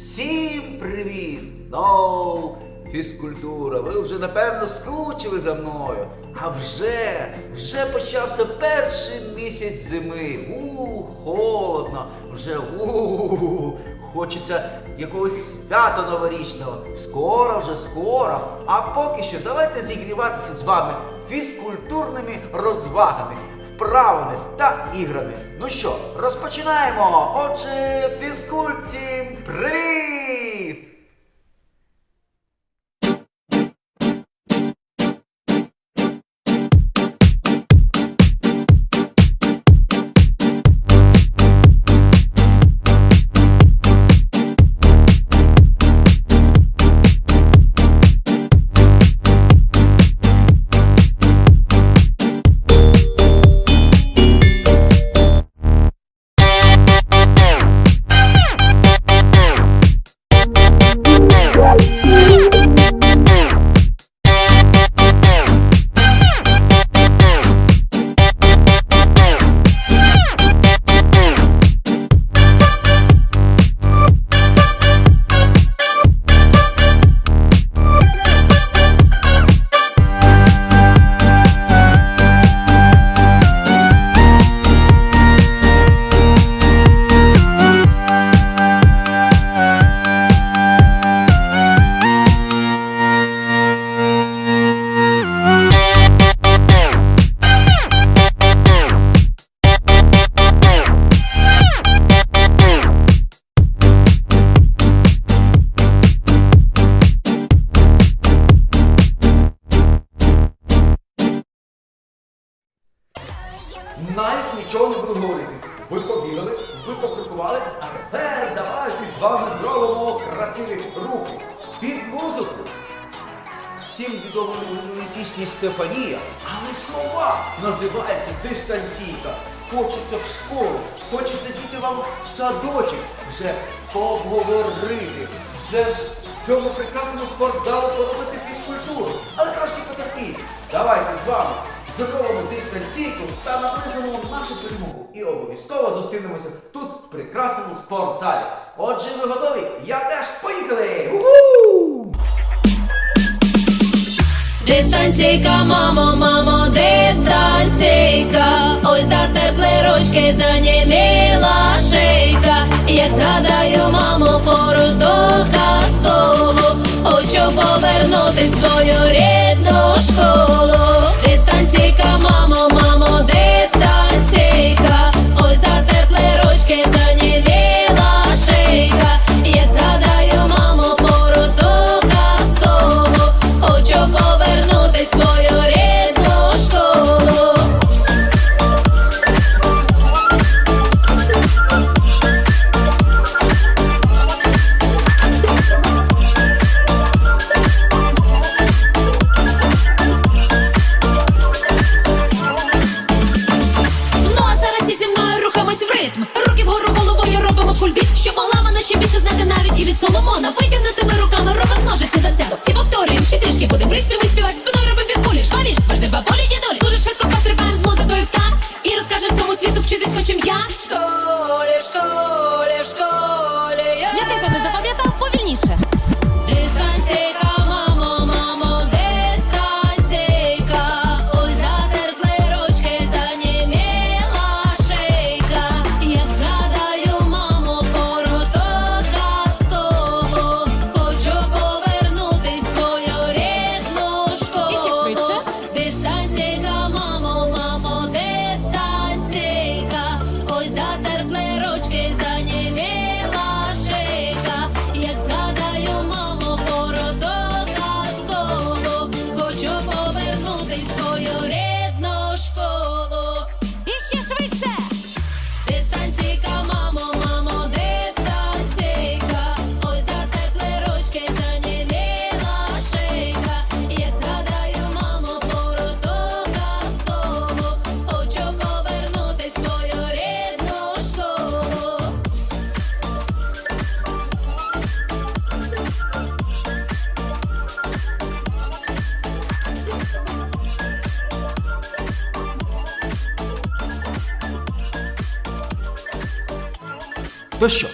Всім привіт! Знову фізкультура. Ви вже напевно скучили за мною. А вже, вже почався перший місяць зими. У, холодно, вже у, хочеться якогось свята новорічного. Скоро вже скоро. А поки що давайте зігріватися з вами фізкультурними розвагами вправами та іграми. Ну що, розпочинаємо! Отже, фізкульці, привіт! Стефанія, але слова називаються дистанційка. Хочеться в школу, хочеться діти вам в садочок, вже поговорити, вже в цьому прекрасному спортзалу поробити фізкультуру. Але трошки потерпіть. Давайте з вами зробимо дистанційку та наближимо нашу перемогу. І обов'язково зустрінемося тут, в прекрасному спортзалі. Отже, ви готові? Я теж поїхали! Уху! Дистанційка, мамо, мамо, дистанційка, ой затерпли ручки, заніміла шийка. Як згадаю, мамо, пору до кастову, хочу повернути свою рідну школу. Дистанційка, мамо, ще навіть і від Соломона. Витягнутими руками робимо ножиці за все. Всі повторюємо, ще трішки будемо приспіви співати. Спиною робимо півкулі, швавіш, пожди баболі дідолі. Дуже швидко пострибаємо з музикою в так. І розкажемо всьому світу вчитись хочем я. В школі, в школі, в школі. Я, я ти не запам'ятав повільніше. То що?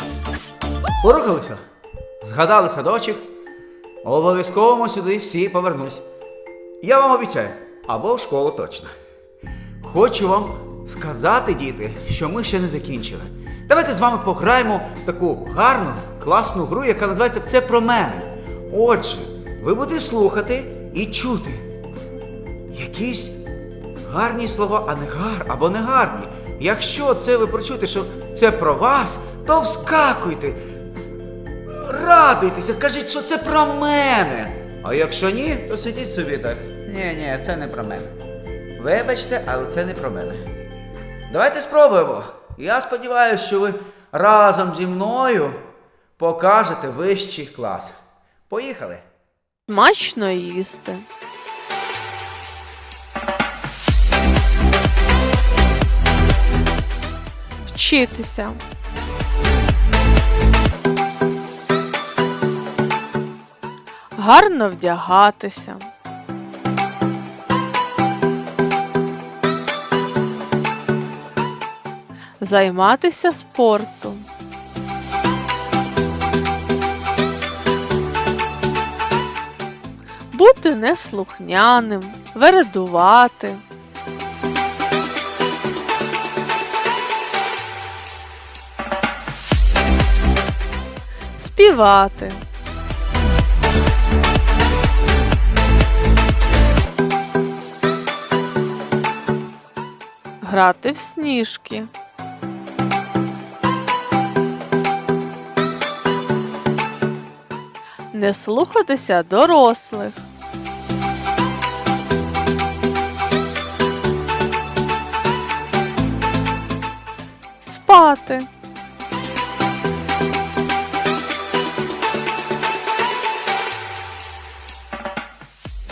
Порухалися? згадали садочок, обов'язково сюди всі повернусь. Я вам обіцяю, або в школу точно. Хочу вам сказати, діти, що ми ще не закінчили. Давайте з вами пограємо в таку гарну, класну гру, яка називається Це про мене. Отже, ви будете слухати і чути якісь гарні слова, а не гар або не гарні. Якщо це ви почуєте, що це про вас, то вскакуйте, радуйтеся, кажіть, що це про мене. А якщо ні, то сидіть собі так. Ні, ні, це не про мене. Вибачте, але це не про мене. Давайте спробуємо. Я сподіваюся, що ви разом зі мною покажете вищий клас. Поїхали! Смачно їсти. Вчитися. Гарно вдягатися. Займатися спортом. бути неслухняним, вередувати. Співати. Грати в сніжки. Не слухатися дорослих. Спати.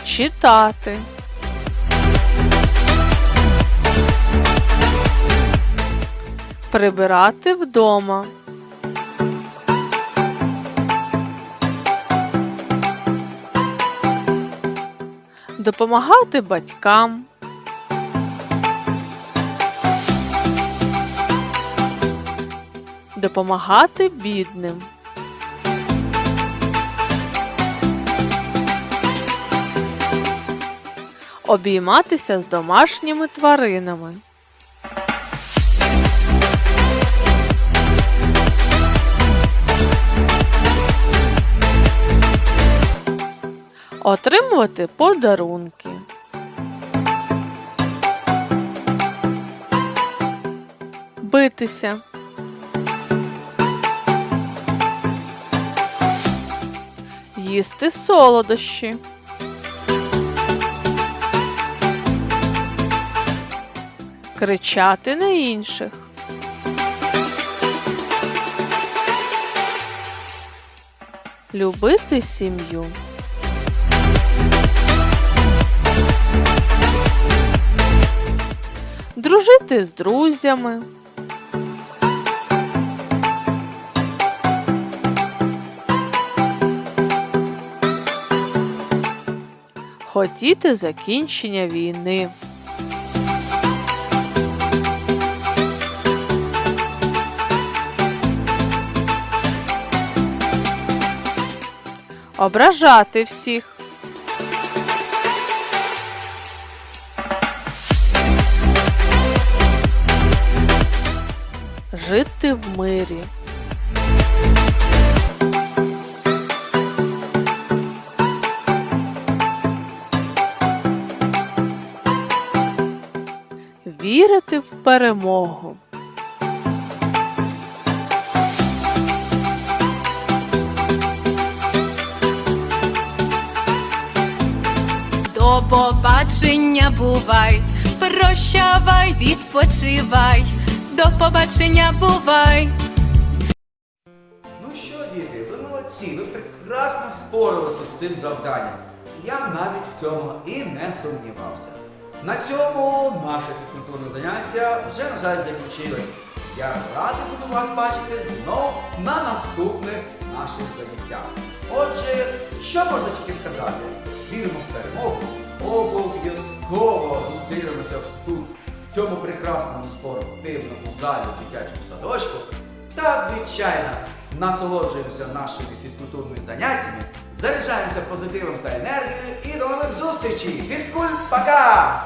Читати. Прибирати вдома. допомагати батькам. Допомагати бідним. Обійматися з домашніми тваринами. Отримувати подарунки. Битися. Їсти солодощі. Кричати на інших. Любити сім'ю. Дружити з друзями. Хотіти закінчення війни. Ображати всіх. Жити в мирі. Вірити в перемогу. До побачення бувай, прощавай, відпочивай, до побачення бувай. Ну що, діти, ви молодці, ви прекрасно спорилися з цим завданням. Я навіть в цьому і не сумнівався. На цьому наше фізкультурне заняття вже, на жаль, закінчилось. Я радий буду вас бачити знов на наступних наших заняттях. Отже, що можна тільки сказати? Віримо в перемогу. Обов'язково зустрінемося тут, в цьому прекрасному спортивному залі в дитячому садочку. Та, звичайно, насолоджуємося нашими фізкультурними заняттями, заряджаємося позитивом та енергією і до нових зустрічей! Фізкульт, пока!